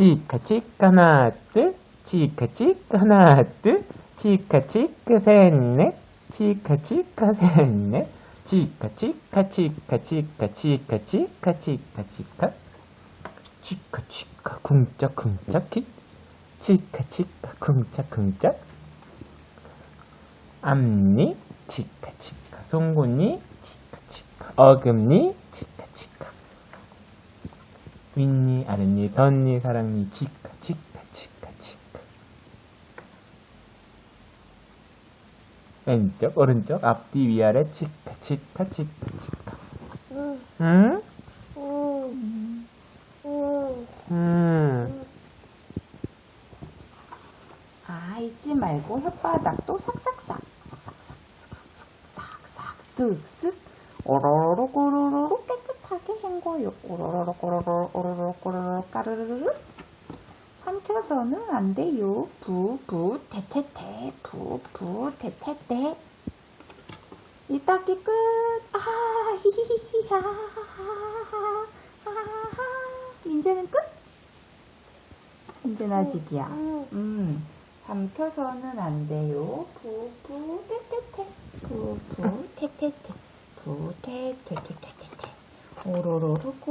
치카치카 하나 둘 치카치카 하나 둘 치카치카 셋넷 치카치카 셋넷 치카치카 치카치카 치카치카 치카치카 치카치카 쿵짝쿵짝 치카치카 쿵짝쿵짝. 앞니 치카치카 송곳니 치카치카 어금니 치카치카 윗니 아랫니 덧니 사랑니 치카 치카 치카 치카 왼쪽 오른쪽 앞뒤 위아래 치카 치카 치카 치카 응, 응? 응, 아, 잊지 말고 혓바닥도 싹싹 싹. 싹싹, 쓱쓱. 오로로로 꼬로로로 깨끗 하게 헹궈요. 오로로로 꼬로로 오로로로 꼬로로 까르르르. 삼켜서는 안 돼요. 부부 테테테 부부 테테테. 이 닦기 끝. 아, 히히히히, 하하하하, 하하하. 이제는 끝? 이제는 아직이야. 음, 삼켜서는 안 돼요. 부부 테테테. 부부 테테테. 부테테테테테. 오로로로 꼬로.